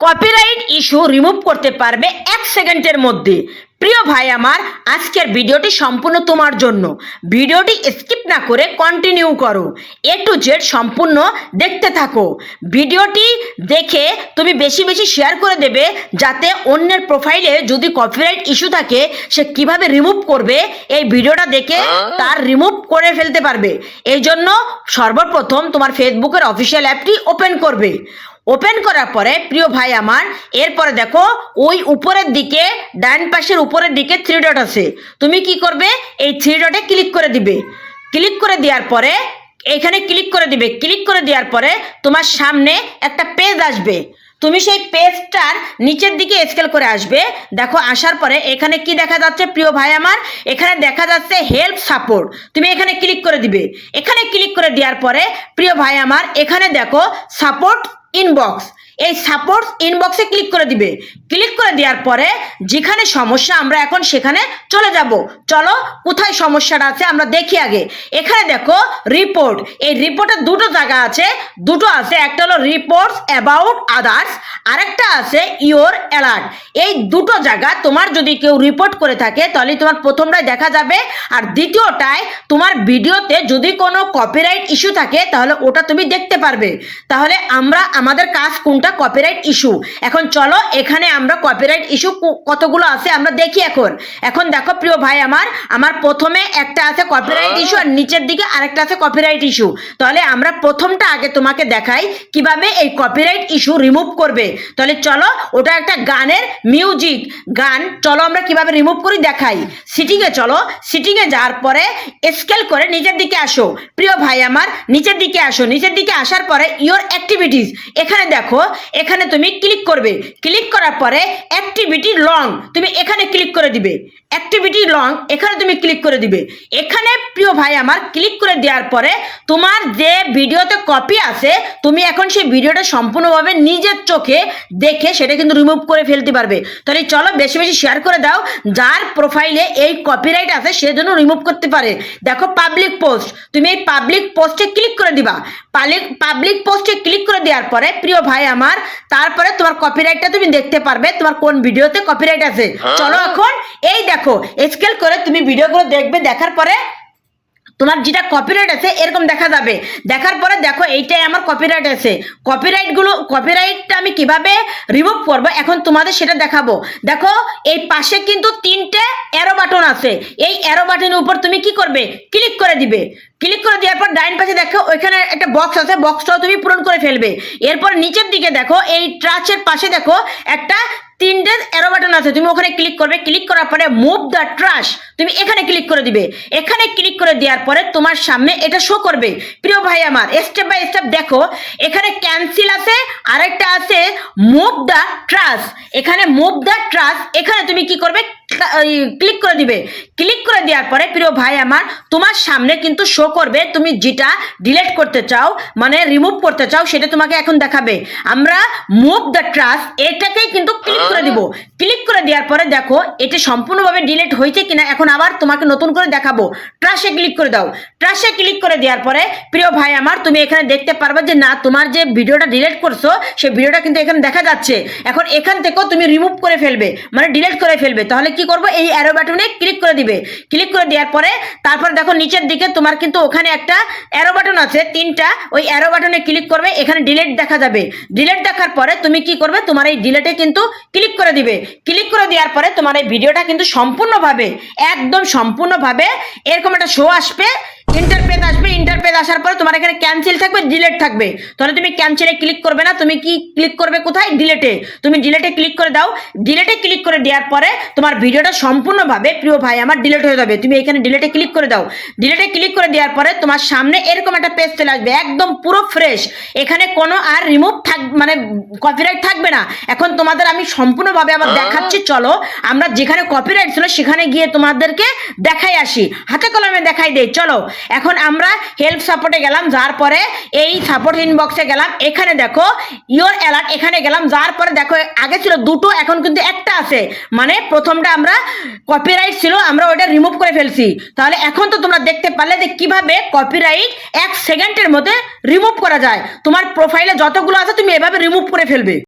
Copyright issue remove করতে পারবে এক সেকেন্ডের মধ্যে। প্রিয় ভাই আমার আজকের ভিডিওটি সম্পূর্ণ তোমার জন্য। ভিডিওটি স্কিপ না করে কন্টিনিউ করো। এ টু জেড সম্পূর্ণ দেখতে থাকো। ভিডিওটি দেখে তুমি বেশি বেশি শেয়ার করে দেবে যাতে অন্যের প্রোফাইলে যদি কপিরাইট ইস্যু থাকে সে কীভাবে রিমুভ করবে এই ভিডিওটা দেখে তার রিমুভ করে ফেলতে পারবে। এই জন্য সর্বপ্রথম তোমার ফেসবুকের অফিসিয়াল অ্যাপটি ওপেন করবে। ওপেন করার পরে, প্রিয় ভাই আমার, এরপরে দেখো, ওই উপরের দিকে, ডান পাশের উপরের দিকে থ্রি ডট আছে। তুমি কি করবে? এই থ্রি ডটে ক্লিক করে দিবে। ক্লিক করে দেওয়ার পরে, এখানে ক্লিক করে দিবে। ক্লিক করে দেওয়ার পরে, তোমার সামনে একটা পেজ আসবে। তুমি সেই পেজটার নিচের দিকে স্কেল করে আসবে। দেখো, আসার পরে এখানে কি দেখা যাচ্ছে, প্রিয় ভাই আমার? এখানে দেখা যাচ্ছে হেল্প সাপোর্ট তুমি এখানে ক্লিক করে দিবে। এখানে ক্লিক করে দেওয়ার পরে, প্রিয় ভাই আমার, এখানে দেখো সাপোর্ট ইনবক্স এই সাপোর্ট ইনবক্সে ক্লিক করে দিবে। ক্লিক করে দেওয়ার পরে যেখানে সমস্যা, আমরা এখন সেখানে চলে যাব। চলো, কোথায় সমস্যাটা আছে আমরা দেখি আগে। এখানে দেখো রিপোর্ট এই রিপোর্টে দুটো জায়গা আছে। দুটো আছে, একটা হলো রিপোর্টস অ্যাবাউট আদার্স আরেকটা আছে ইওর অ্যালার্ট এই দুটো জায়গা তোমার যদি কেউ রিপোর্ট করে থাকে, তাহলে তোমার প্রথমটাই দেখা যাবে। আর দ্বিতীয়টায়, তোমার ভিডিওতে যদি কোনো কপিরাইট ইস্যু থাকে, তাহলে ওটা তুমি দেখতে পারবে। তাহলে আমরা, আমাদের কাজ কোনটা কপিরাইট ইস্যু এখন চলো, এখানে আমরা কপিরাইট ইস্যু কতগুলো আছে আমরা দেখি এখন। এখন দেখো, প্রিয় ভাই আমার আমার প্রথমে একটা আছে কপিরাইট ইস্যু আর নিচের দিকে আরেকটা আছে কপিরাইট ইস্যু তাহলে আমরা প্রথমটা আগে তোমাকে দেখাই কীভাবে এই কপিরাইট ইস্যু রিমুভ করবে। তাহলে চলো, ওটা একটা গানের মিউজিক গান, চলো আমরা কীভাবে রিমুভ করি দেখাই। সিটিংয়ে চলো সিটিংয়ে যাওয়ার পরে স্কেল করে নিচের দিকে আসো। প্রিয় ভাই আমার, নিচের দিকে আসো। নিচের দিকে আসার পরে ইওর অ্যাক্টিভিটিস এখানে দেখো এখানে তুমি ক্লিক করবে। ক্লিক করার পরে অ্যাক্টিভিটি লং তুমি এখানে ক্লিক করে দিবে। অ্যাক্টিভিটি লং এখানে তুমি ক্লিক করে দিবে। এখানে প্রিয় ভাই আমার ক্লিক করে দেওয়ার পরে তোমার যে ভিডিওতে কপি আছে তুমি এখন সেই ভিডিওটা সম্পূর্ণভাবে নিজের চোখে দেখে সেটা কিন্তু রিমুভ করে ফেলতে পারবে। তাহলে চলো বেশি বেশি শেয়ার করে দাও যার প্রোফাইলে এই কপিরাইট আছে সে যেন রিমুভ করতে পারে। দেখো পাবলিক পোস্ট তুমি এই পাবলিক পোস্টে ক্লিক করে দিবা। পাবলিক পাবলিক পোস্টে ক্লিক করে দেওয়ার পরে প্রিয় ভাই আমার তারপরে তোমার কপিরাইটটা তুমি দেখতে পারবে তোমার কোন ভিডিওতে কপিরাইট আছে। চলো এখন এই দেখো স্কেল করে তুমি ভিডিওগুলো দেখবে, দেখার পরে তোমার যেটা কপিরাইট আছে, এরকম দেখা যাবে। দেখার পরে দেখো, এইটাই আমার কপিরাইট আছে। কপিরাইটগুলো কপিরাইটটা আমি কীভাবে রিমুভ করব, এখন তোমাদের সেটা দেখাবো। দেখো, এই পাশে কিন্তু তিনটে অ্যারো বাটন আছে। এই অ্যারো বাটনের উপর তুমি কি করবে? ক্লিক করে দিবে। ক্লিক করে দেওয়ার পর ডাইন পাশে দেখো, ওইখানে একটা বক্স আছে বক্সটাও তুমি পূরণ করে ফেলবে। এরপর নিচের দিকে দেখো, এই ট্রাচের পাশে দেখো, একটা তিনটে এরো বাটন আছে, তুমি ওখানে ক্লিক করবে ক্লিক করার পরে মুভ দ্য ট্রাশ তুমি এখানে ক্লিক করে দিবে। এখানে ক্লিক করে দেওয়ার পরে তোমার সামনে এটা শো করবে। প্রিয় ভাই আমার স্টেপ বাই স্টেপ দেখো, এখানে ক্যান্সেল আছে, আরেকটা আছে মুভ দ্য ট্রাস এখানে মুভ দ্য ট্রাস এখানে তুমি কি করবে? ক্লিক করে দিবে। ক্লিক করে দেওয়ার পরে, প্রিয় ভাই আমার, তোমার সামনে কিন্তু শো করবে, তুমি যেটা ডিলেট করতে চাও মানে রিমুভ করতে চাও, সেটা তোমাকে এখন দেখাবে। আমরা মুভ দ্য ট্রাস এটাকেই কিন্তু ক্লিক করে দিব। ক্লিক করে দেওয়ার পরে দেখো, এটা সম্পূর্ণভাবে ডিলেট হয়েছে কিনা, এখন আবার তোমাকে নতুন করে দেখাবো। ট্রাসে ক্লিক করে দাও। ট্রাসে ক্লিক করে দেওয়ার পরে, প্রিয় ভাই আমার, তুমি এখানে দেখতে পারবে যে, না, তোমার যে ভিডিওটা ডিলেট করছ সেই ভিডিওটা কিন্তু এখানে দেখা যাচ্ছে। এখন এখান থেকেও তুমি রিমুভ করে ফেলবে মানে ডিলেট করে ফেলবে। তাহলে কি করব? এই অ্যারো বাটনে ক্লিক করে দিবে। ক্লিক করে দেওয়ার পরে, তারপর দেখো নিচের দিকে তোমার কিন্তু ওখানে একটা অ্যারো বাটন আছে, তিনটা। ওই অ্যারো বাটনে ক্লিক করবে, এখানে ডিলেট দেখা যাবে। ডিলেট দেখার পরে তুমি কি করবে? তোমার এই ডিলেটে কিন্তু ক্লিক করে দিবে। ক্লিক করে দেওয়ার পরে তোমার এই ভিডিওটা কিন্তু সম্পূর্ণভাবে, একদম সম্পূর্ণভাবে এরকম একটা শো আসবে ইন্টারপেজ আসবে ইন্টারপেজ আসার পরে তোমার এখানে ক্যান্সেল থাকবে ডিলেট থাকবে। তাহলে তুমি ক্যান্সেলে ক্লিক করবে না। তুমি কি ক্লিক করবে কোথায়? ডিলেটে তুমি ডিলেটে ক্লিক করে দাও। ডিলেটে ক্লিক করে দেওয়ার পরে তোমার ভিডিওটা সম্পূর্ণভাবে প্রিয় ভাই আমার ডিলেট হয়ে যাবে। তুমি এখানে ডিলেটে ক্লিক করে দাও। ডিলেটে ক্লিক করে দেওয়ার পরে তোমার সামনে এরকম একটা পেজ চলে আসবে। একদম পুরো ফ্রেশ এখানে কোনো আর রিমুভ থাক মানে কপিরাইট থাকবে না। এখন তোমাদের আমি সম্পূর্ণভাবে আবার দেখাচ্ছি। চলো, আমরা যেখানে কপিরাইট ছিল সেখানে গিয়ে তোমাদেরকে দেখাই আসি। হাতে কলমে দেখাই দেই। চলো, এখন আমরা হেল্প সাপোর্টে গেলাম, যার পরে এই সাপোর্ট ইনবক্সে গেলাম। এখানে দেখো ইওর অ্যালার্ট এখানে গেলাম, যার পরে দেখো, আগে ছিল দুটো, এখন কিন্তু একটা আছে। মানে প্রথমটা আমরা কপিরাইট ছিল, আমরা ওটা রিমুভ করে ফেলছি। তাহলে এখন তো তোমরা দেখতে পারলে যে কীভাবে কপিরাইট এক সেকেন্ডের মধ্যে রিমুভ করা যায়। তোমার প্রোফাইলে যতগুলো আছে, তুমি এভাবে রিমুভ করে ফেলবে।